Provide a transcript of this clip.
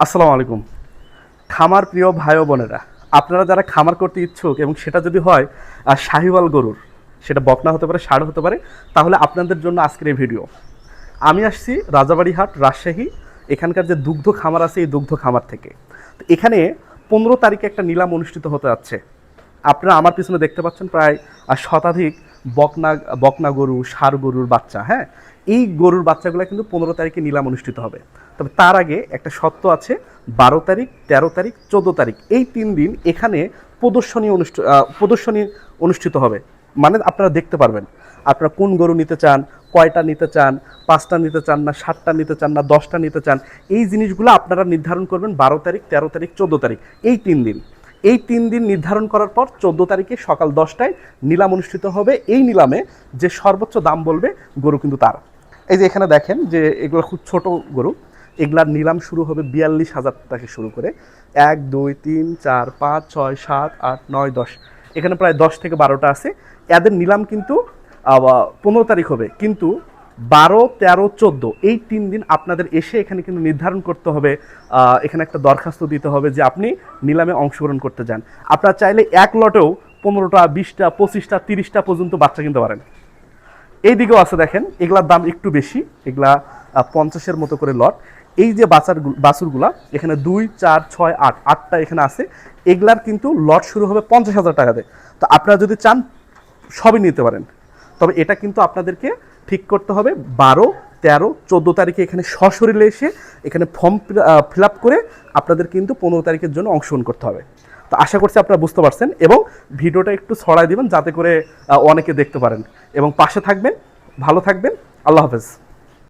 আসসালামু আলাইকুম। খামার প্রিয় ভাই বোনেরা, আপনারা যারা খামার করতে ইচ্ছুক এবং সেটা যদি হয় শাহিওয়াল গরুর, সেটা বকনা হতে পারে, ষাঁড় হতে পারে, তাহলে আপনাদের জন্য আজকের এই ভিডিও। আমি আসছি রাজাবাড়িহাট, রাজশাহী, এখানকার যে দুগ্ধ খামার আছে, এই দুগ্ধ খামার থেকে। তো এখানে পনেরো তারিখে একটা নিলাম অনুষ্ঠিত হতে যাচ্ছে। আপনারা আমার পিছনে দেখতে পাচ্ছেন প্রায় শতাধিক বকনা বকনা গরু, ষাঁড় গরুর বাচ্চা হ্যাঁ? এই গরুর বাচ্চাগুলো কিন্তু পনেরো তারিখে নিলাম অনুষ্ঠিত হবে। তবে তার আগে একটা সত্য আছে, বারো তারিখ, তেরো তারিখ, চোদ্দ তারিখ, এই তিন দিন এখানে প্রদর্শনী অনুষ্ঠ প্রদর্শনী অনুষ্ঠিত হবে। মানে আপনারা দেখতে পারবেন, আপনারা কোন গরু নিতে চান, কয়টা নিতে চান, পাঁচটা নিতে চান না, সাতটা নিতে চান না, দশটা নিতে চান, এই জিনিসগুলো আপনারা নির্ধারণ করবেন বারো তারিখ, তেরো তারিখ, চোদ্দ তারিখ, এই তিন দিন। এই তিন দিন নির্ধারণ করার পর চোদ্দ তারিখে সকাল দশটায় নিলাম অনুষ্ঠিত হবে। এই নিলামে যে সর্বোচ্চ দাম বলবে গরু কিন্তু তার। এই যে এখানে দেখেন যে এগুলো খুব ছোট গরু, এগুলার নিলাম শুরু হবে বিয়াল্লিশ হাজার থেকে শুরু করে। এক, দুই, তিন, চার, পাঁচ, ছয়, সাত, আট, নয়, দশ। এখানে প্রায় দশ থেকে বারোটা আছে। এদের নিলাম কিন্তু পনেরো তারিখ হবে। কিন্তু বারো, তেরো, চোদ্দ, এই তিন দিন আপনাদের এসে এখানে কিন্তু নির্ধারণ করতে হবে। এখানে একটা দরখাস্ত দিতে হবে যে আপনি নিলামে অংশগ্রহণ করতে যান। আপনারা চাইলে এক লটেও পনেরোটা, বিশটা, পঁচিশটা, তিরিশটা পর্যন্ত বাচ্চা কিনতে পারেন। এই দিকেও আছে দেখেন, এগুলার দাম একটু বেশি, এগুলা পঞ্চাশের মতো করে লট। এই যে বাচার বাছুরগুলা, এখানে দুই, চার, ছয়, আট, আটটা এখানে আছে। এগুলার কিন্তু লট শুরু হবে পঞ্চাশ হাজার টাকাতে। তো আপনারা যদি চান, সবই নিতে পারেন। তবে এটা কিন্তু আপনাদেরকে ঠিক করতে হবে, বারো, তেরো, চোদ্দ তারিখে এখানে সশরীরে এসে এখানে ফর্ম ফিল আপ করে আপনাদের কিন্তু পনেরো তারিখের জন্য অংশগ্রহণ করতে হবে। তো আশা করছি আপনারা বুঝতে পারছেন এবং ভিডিওটা একটু ছড়াই দিবেন যাতে করে অনেকে দেখতে পারেন। এবং পাশে থাকবেন, ভালো থাকবেন, আল্লাহ হাফেজ।